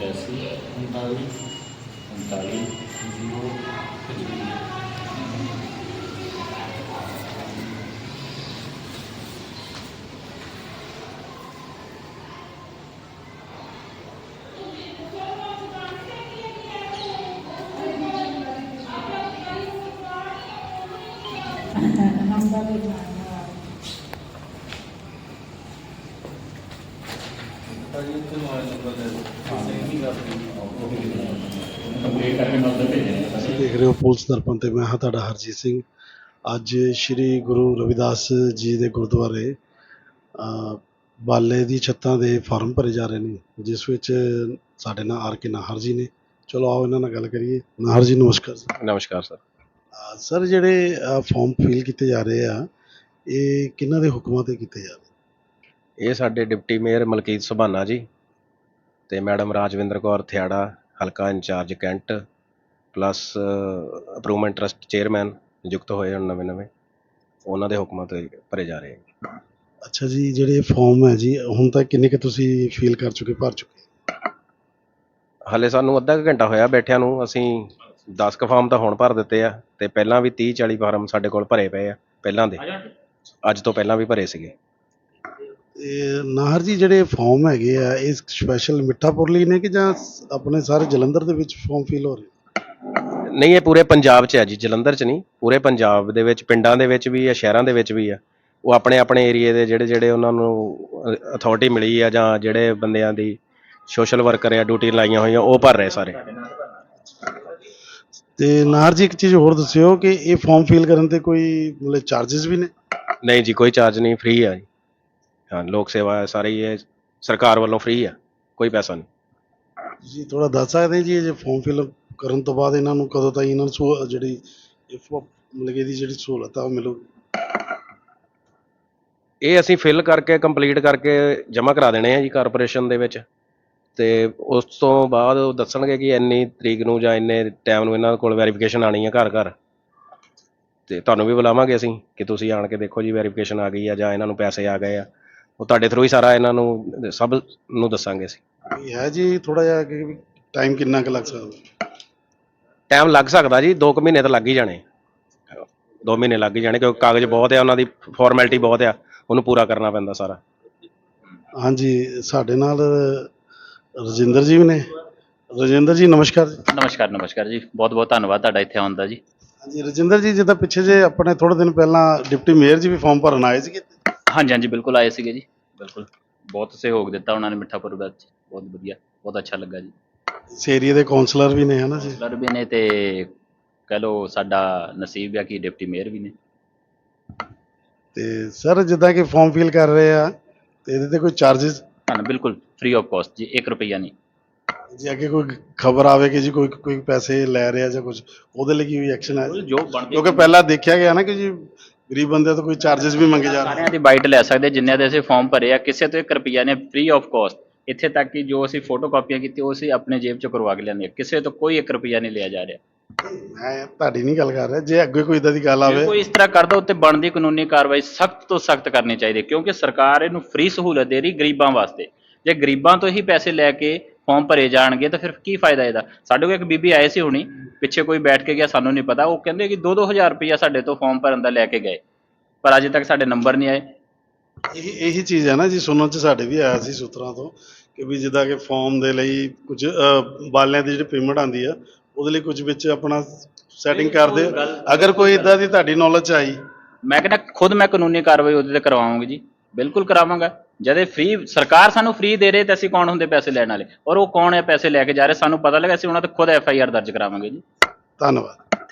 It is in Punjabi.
83 39 39 ਜ਼ੀਰੋ ਪਚਵੰਜਾ complete ਕਰਕੇ ਮੈਂ ਉੱਧਰ ਭੇਜਣੇ ਆ ਤੁਸੀਂ ਦੇਖ ਰਹੇ ਹੋ ਪੁਲਿਸ ਦਰਪਣ ਤੇ। ਮੈਂ ਹਾਂ ਤੁਹਾਡਾ ਹਰਜੀਤ ਸਿੰਘ। ਅੱਜ ਸ੍ਰੀ ਗੁਰੂ ਰਵਿਦਾਸ ਜੀ ਦੇ ਗੁਰਦੁਆਰੇ ਬਾਲੇ ਦੀ ਛੱਤਾਂ ਦੇ ਫਾਰਮ ਭਰੇ ਜਾ ਰਹੇ ਨੇ ਜਿਸ ਵਿੱਚ ਸਾਡੇ ਨਾਲ ਆਰ ਕੇ ਨਾਹਰ ਜੀ ਨੇ। ਚਲੋ ਆਓ ਇਹਨਾਂ ਨਾਲ ਗੱਲ ਕਰੀਏ। ਨਾਹਰ ਜੀ ਨਮਸਕਾਰ ਨਮਸਕਾਰ ਸਰ। ਸਰ ਜਿਹੜੇ ਫਾਰਮ ਫਿਲ ਕੀਤੇ ਜਾ ਰਹੇ ਆ ਇਹ ਕਿਹਨਾਂ ਦੇ ਹੁਕਮਾਂ ਤੇ ਕੀਤੇ ਜਾ ਰਹੇ? ਇਹ ਸਾਡੇ ਡਿਪਟੀ ਮੇਅਰ ਮਲਕੀਤ ਸੁਭਾਨਾ ਜੀ ਤੇ ਮੈਡਮ ਰਾਜਵਿੰਦਰ ਕੌਰ ਥਿਆੜਾ ਹਲਕਾ incharge cantt plus improvement trust chairman ਨਿਯੁਕਤ ਹੋਏ ਹਨ ਨਵੇਂ ਨਵੇਂ। ਉਹਨਾਂ ਦੇ ਹੁਕਮਾਂ ਤੇ ਭਰੇ ਜਾ ਰਹੇ ਹਨ ਅੱਛਾ ਜੀ ਜਿਹੜੇ ਫਾਰਮ ਹੈ ਜੀ ਹੁਣ ਤੱਕ ਕਿੰਨੇ ਕੁ ਤੁਸੀਂ ਫਿਲ ਕਰ ਚੁੱਕੇ ਭਰ ਚੁੱਕੇ? ਹਲੇ ਸਾਨੂੰ ਅੱਧਾ ਕੁ ਘੰਟਾ ਹੋਇਆ ਬੈਠਿਆਂ ਨੂੰ ਅਸੀਂ 10 ਕੁ ਫਾਰਮ ਤਾਂ ਹੁਣ ਭਰ ਦਿੱਤੇ ਆ ਤੇ ਪਹਿਲਾਂ ਵੀ 30 40 ਫਾਰਮ ਸਾਡੇ ਕੋਲ ਭਰੇ ਪਏ ਆ ਪਹਿਲਾਂ ਦੇ। ਅੱਜ ਤੋਂ ਪਹਿਲਾਂ ਵੀ ਭਰੇ ਸੀਗੇ। ਇਹ ਨਾਹਰ ਜੀ ਜਿਹੜੇ ਫਾਰਮ ਹੈਗੇ ਆ ਇਹ ਸਪੈਸ਼ਲ ਮਿੱਠਾਪੁਰ ਲਈ ਨੇ ਕਿ ਜਾਂ ਆਪਣੇ ਸਾਰੇ ਜਲੰਧਰ ਦੇ ਵਿੱਚ ਫਾਰਮ ਫਿਲ ਹੋ ਰਹੇ ਨਹੀਂ ਇਹ ਪੂਰੇ ਪੰਜਾਬ 'ਚ ਹੈ ਜੀ ਜਲੰਧਰ 'ਚ ਨਹੀਂ ਪੂਰੇ ਪੰਜਾਬ ਦੇ ਵਿੱਚ ਪਿੰਡਾਂ ਦੇ ਵਿੱਚ ਵੀ ਆ ਸ਼ਹਿਰਾਂ ਦੇ ਵਿੱਚ ਵੀ ਆ। ਉਹ ਆਪਣੇ ਆਪਣੇ ਏਰੀਏ ਦੇ ਜਿਹੜੇ ਜਿਹੜੇ ਉਹਨਾਂ ਨੂੰ ਅਥਾਰਟੀ ਮਿਲੀ ਆ ਜਾਂ ਜਿਹੜੇ ਬੰਦਿਆਂ ਦੀ ਸੋਸ਼ਲ ਵਰਕਰ ਆ ਡਿਊਟੀ ਲਾਈਆਂ ਹੋਈਆਂ ਉਹ ਭਰ ਰਹੇ ਸਾਰੇ। ਤੇ ਨਾਹਰ ਜੀ ਇੱਕ ਚੀਜ਼ ਹੋਰ ਦੱਸਿਓ ਕਿ ਇਹ ਫਾਰਮ ਫਿਲ ਕਰਨ ਤੇ ਕੋਈ ਮਤਲਬ ਚਾਰजेस ਵੀ ਨੇ? ਨਹੀਂ ਜੀ ਕੋਈ ਚਾਰਜ ਨਹੀਂ ਫ੍ਰੀ ਆ ਜੀ। ਹਾਂ ਲੋਕ ਸੇਵਾ ਹੈ ਸਾਰੀ ਇਹ ਸਰਕਾਰ ਵੱਲੋਂ ਫ੍ਰੀ ਆ ਕੋਈ ਪੈਸਾ ਨਹੀਂ। ਜੀ ਥੋੜਾ ਦੱਸ ਸਕਦੇ ਜੀ ਇਹ ਜੇ ਫਾਰਮ ਫਿਲ ਕਰਨ ਤੋਂ ਬਾਅਦ ਇਹਨਾਂ ਨੂੰ ਕਦੋਂ ਤਾਈਂ ਇਹਨਾਂ ਨੂੰ ਸਹੂ- ਜਿਹੜੀ ਇਹ ਫਾ- ਮਤਲਬ ਕਿ ਇਹਦੀ ਜਿਹੜੀ ਸਹੂਲਤ ਆ ਉਹ ਮਿਲੂਗੀ ਇਹ ਅਸੀਂ ਫਿਲ ਕਰਕੇ ਕੰਪਲੀਟ ਕਰਕੇ ਜਮ੍ਹਾਂ ਕਰਾ ਦੇਣੇ ਆ ਜੀ ਕਾਰਪੋਰੇਸ਼ਨ ਦੇ ਵਿੱਚ। ਤੇ ਉਸ ਤੋਂ ਬਾਅਦ ਉਹ ਦੱਸਣਗੇ ਕਿ ਇੰਨੀ ਤਰੀਕ ਨੂੰ ਜਾਂ ਇੰਨੇ ਟਾਈਮ ਨੂੰ ਇਹਨਾਂ ਕੋਲ ਵੈਰੀਫਿਕੇਸ਼ਨ ਆਣੀ ਆ ਘਰ ਘਰ। ਤੇ ਤੁਹਾਨੂੰ ਵੀ ਬੁਲਾਵਾਂਗੇ ਅਸੀਂ ਕਿ ਤੁਸੀਂ ਆਣ ਕੇ ਦੇਖੋ ਜੀ ਵੈਰੀਫਿਕੇਸ਼ਨ ਆ ਗਈ ਆ ਜਾਂ ਇਹਨਾਂ ਨੂੰ ਪੈਸੇ ਆ ਗਏ ਆ। ਉਹ ਤੁਹਾਡੇ ਥਰੂ ਹੀ ਸਾਰਾ ਇਹਨਾਂ ਨੂੰ ਸਭ ਨੂੰ ਦੱਸਾਂਗੇ ਅਸੀਂ। ਇਹ ਹੈ ਜੀ ਥੋੜਾ ਜਿਹਾ ਕਿ ਟਾਈਮ ਕਿੰਨਾ ਕੁ ਲੱਗ ਸਕਦਾ? ਟਾਈਮ ਲੱਗ ਸਕਦਾ ਜੀ 2 ਕੁ ਮਹੀਨੇ ਤਾਂ ਲੱਗ ਹੀ ਜਾਣੇ। 2 ਮਹੀਨੇ ਲੱਗ ਹੀ ਜਾਣੇ ਕਿਉਂਕਿ ਕਾਗਜ਼ ਬਹੁਤ ਆ ਉਹਨਾਂ ਦੀ ਫਾਰਮੈਲਿਟੀ ਬਹੁਤ ਆ ਉਹਨੂੰ ਪੂਰਾ ਕਰਨਾ ਪੈਂਦਾ ਸਾਰਾ। ਹਾਂਜੀ ਸਾਡੇ ਨਾਲ ਰਜਿੰਦਰ ਜੀ ਵੀ ਨੇ। ਰਜਿੰਦਰ ਜੀ ਨਮਸਕਾਰ ਜੀ। ਨਮਸਕਾਰ ਨਮਸਕਾਰ ਜੀ। ਬਹੁਤ ਬਹੁਤ ਧੰਨਵਾਦ ਤੁਹਾਡਾ ਇੱਥੇ ਆਉਣ ਦਾ ਜੀ। ਹਾਂਜੀ ਰਜਿੰਦਰ ਜੀ ਜਿੱਦਾਂ ਪਿੱਛੇ ਜੇ ਆਪਣੇ ਥੋੜੇ ਦਿਨ ਪਹਿਲਾਂ ਡਿਪਟੀ ਮੇਅਰ ਜੀ ਵੀ ਫਾਰਮ ਭਰਨ ਆਏ ਸੀਗੇ। ਹਾਂਜੀ ਹਾਂਜੀ ਬਿਲਕੁਲ ਆਏ ਸੀਗੇ ਜੀ। ਬਿਲਕੁਲ। ਬਹੁਤ ਸਹਿਯੋਗ ਦਿੱਤਾ ਉਹਨਾਂ ਨੇ ਮਿੱਠਾਪੁਰ ਵਿੱਚ। ਬਹੁਤ ਵਧੀਆ ਬਹੁਤ ਅੱਛਾ ਲੱਗਾ ਜੀ। ਇਸ ਏਰੀਆ ਦੇ ਕਾਉਂਸਲਰ ਵੀ ਨੇ ਹਨਾ ਜੀ? ਕਲਰ ਵੀ ਨੇ ਤੇ ਕਹ ਲੋ ਸਾਡਾ ਨਸੀਬ ਆ ਕਿ ਡਿਪਟੀ ਮੇਅਰ ਵੀ ਨੇ। ਤੇ ਸਰ ਜਿੱਦਾਂ ਕਿ ਫਾਰਮ ਫਿਲ ਕਰ ਰਹੇ ਆ ਤੇ ਇਹਦੇ ਤੇ ਕੋਈ ਚਾਰजेस ਹਾਂ ਬਿਲਕੁਲ ਫ੍ਰੀ ਆਫ ਕਾਸਟ ਜੀ 1 ਰੁਪਈਆ ਨਹੀਂ। ਜੇ ਅੱਗੇ ਕੋਈ ਖਬਰ ਆਵੇ ਕਿ ਜੀ ਕੋਈ ਕੋਈ ਪੈਸੇ ਲੈ ਰਿਹਾ ਜਾਂ ਕੁਝ ਉਹਦੇ ਲਈ ਕੀ ਵੀ ਐਕਸ਼ਨ ਹੈ ਜੋ ਬਣਦੇ ਕਿਉਂਕਿ ਪਹਿਲਾਂ ਦੇਖਿਆ ਗਿਆ ਨਾ ਕਿ ਜੀ ਗਰੀਬ ਬੰਦੇ ਤੋਂ ਕੋਈ ਚਾਰजेस ਵੀ ਮੰਗੇ ਜਾ ਰਹੇ। ਸਾਰਿਆਂ ਦੀ ਬਾਈਟ ਲੈ ਸਕਦੇ ਜਿੰਨਿਆਂ ਦੇ ਅਸੀਂ ਫਾਰਮ ਭਰੇ ਆ ਕਿਸੇ ਤੋਂ 1 ਰੁਪਈਆ ਨੇ ਫ੍ਰੀ ਆਫ ਕਾਸਟ ਇੱਥੇ ਤੱਕ ਕਿ ਜੋ ਅਸੀਂ ਫੋਟੋ ਕਾਪੀਆਂ ਕੀਤੀ ਉਹ ਅਸੀਂ ਆਪਣੇ ਜੇਬ ਚੋਂ ਕਰਵਾ ਕੇ ਲਿਆਂਦੇ ਕਿਸੇ ਤੋਂ ਕੋਈ 1 ਰੁਪਈਆ ਨਹੀਂ ਲਿਆ ਜਾ ਰਿਹਾ। ਮੈਂ ਤੁਹਾਡੀ ਨਹੀਂ ਗੱਲ ਕਰ ਰਿਹਾ। ਜੇ ਅੱਗੇ ਕੋਈ ਇਦਾਂ ਦੀ ਗੱਲ ਜੇ ਆਵੇ ਕੋਈ ਇਸ ਤਰ੍ਹਾਂ ਕਰਦਾ ਉੱਤੇ ਬਣਦੀ ਕਾਨੂੰਨੀ ਕਾਰਵਾਈ ਸਖਤ ਤੋਂ ਸਖਤ ਕਰਨੀ ਚਾਹੀਦੀ ਹੈ ਕਿਉਂਕਿ ਸਰਕਾਰ ਇਹਨੂੰ ਫ੍ਰੀ ਸਹੂਲਤ ਦੇ ਰਹੀ ਗਰੀਬਾਂ ਵਾਸਤੇ। ਜੇ ਗਰੀਬਾਂ ਤੋਂ ਹੀ ਪੈਸੇ ਲੈ ਕੇ ਫਾਰਮ ਭਰੇ ਜਾਣਗੇ ਤਾਂ ਫਿਰ ਕੀ ਫਾਇਦਾ ਇਹਦਾ? ਸਾਡੇ ਕੋਲ ਇੱਕ ਬੀਬੀ ਆਏ ਸੀ ਹੁਣੀ ਪਿੱਛੇ ਕੋਈ ਬੈਠ ਕੇ ਗਿਆ ਸਾਨੂੰ ਨਹੀਂ ਪਤਾ। ਉਹ ਕਹਿੰਦੇ ਕਿ 2-2000 ਰੁਪਇਆ ਸਾਡੇ ਤੋਂ ਫਾਰਮ ਭਰਨ ਦਾ ਲੈ ਕੇ ਗਏ। ਪਰ ਅਜੇ ਤੱਕ ਸਾਡੇ ਨੰਬਰ ਨਹੀਂ ਆਏ। ਇਹੀ ਇਹੀ ਚੀਜ਼ ਹੈ ਨਾ ਜੀ ਸੁਣਨ ਚ ਸਾਡੇ ਵੀ ਆਇਆ ਸੀ ਸੂਤਰਾਂ ਤੋਂ ਕਿ ਵੀ ਜਿੱਦਾਂ ਕਿ ਫਾਰਮ ਦੇ ਲਈ ਕੁਝ ਅਹ, ਬਾਲਿਆਂ ਦੀ ਜਿਹੜੀ ਪੇਮੈਂਟ ਆਉਂਦੀ ਆ ਉਹਦੇ ਲਈ ਕੁਝ ਵਿੱਚ ਆਪਣਾ ਸੈਟਿੰਗ ਕਰਦੇ ਅਗਰ ਕੋਈ ਇਦਾਂ ਦੀ ਤੁਹਾਡੀ ਨੌਲੇਜ ਚ ਆਈ। ਮੈਂ ਕਹਿੰਦਾ ਖੁਦ ਮੈਂ ਕਾਨੂੰਨੀ ਕਾਰਵਾਈ ਉਹਦੇ ਤੇ ਕਰਵਾਵਾਂਗਾ ਜੀ। ਬਿਲਕੁਲ ਕਰਾਵਾਂਗਾ। ਜਦ ਇਹ ਫ੍ਰੀ ਸਰਕਾਰ ਸਾਨੂੰ ਫ੍ਰੀ ਦੇ ਰਹੇ ਤੇ ਅਸੀਂ ਕੌਣ ਹੁੰਦੇ ਪੈਸੇ ਲੈਣ ਵਾਲੇ? ਔਰ ਉਹ ਕੌਣ ਹੈ ਪੈਸੇ ਲੈ ਕੇ ਜਾ ਰਹੇ? ਸਾਨੂੰ ਪਤਾ ਲੱਗਾ ਅਸੀਂ ਉਹਨਾਂ ਤੇ ਖੁਦ ਐਫ ਆਈ ਆਰ ਦਰਜ ਕਰਾਵਾਂਗੇ ਜੀ। ਧੰਨਵਾਦ।